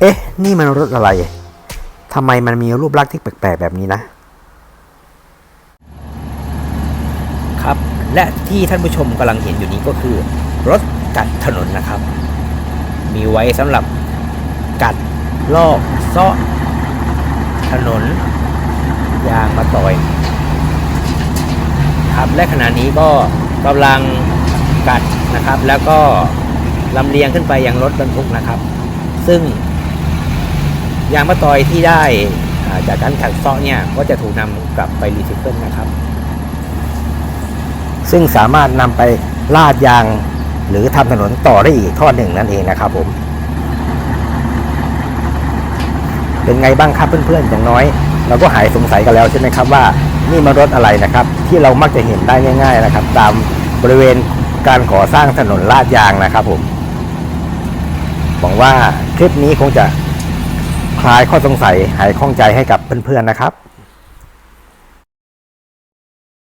เอ๊ะ นี่มันรถอะไร ทำไมมันมีรูปลักษณ์ที่แปลกๆแบบนี้นะ ครับ และที่ท่านผู้ชมกำลังเห็นอยู่นี้ก็คือ รถกัดถนนนะครับ มีไว้สำหรับกัดลอกซาะถนน ยางมาต่อย ครับ และขณะนี้ก็กำลังกัดนะครับ แล้วก็ลำเลียงขึ้นไปยังรถบรรทุกนะครับ ซึ่ง ยางมะตอยที่ได้าจากการขัดเซาะเนี่ยก็จะถูกนำกลับไปรีไซเคิลนะครับ ซึ่งสามารถนำไปลาดยางหรือทำถนนต่อได้อีกทอดหนึ่งนั่นเองนะครับผมเป็นไงบ้างครับเพื่อนๆอย่างน้อย เราก็หายสงสัยกันแล้วใช่ไหมครับว่านี่มันรถอะไรนะครับ ที่เรามักจะเห็นได้ง่าย ๆนะครับ ตามบริเวณการก่อสร้างถนนลาดยางนะครับผมหวังว่าคลิปนี้คงจะ ลายข้อสงสัยหายข้องใจให้กับเพื่อนๆนะครับ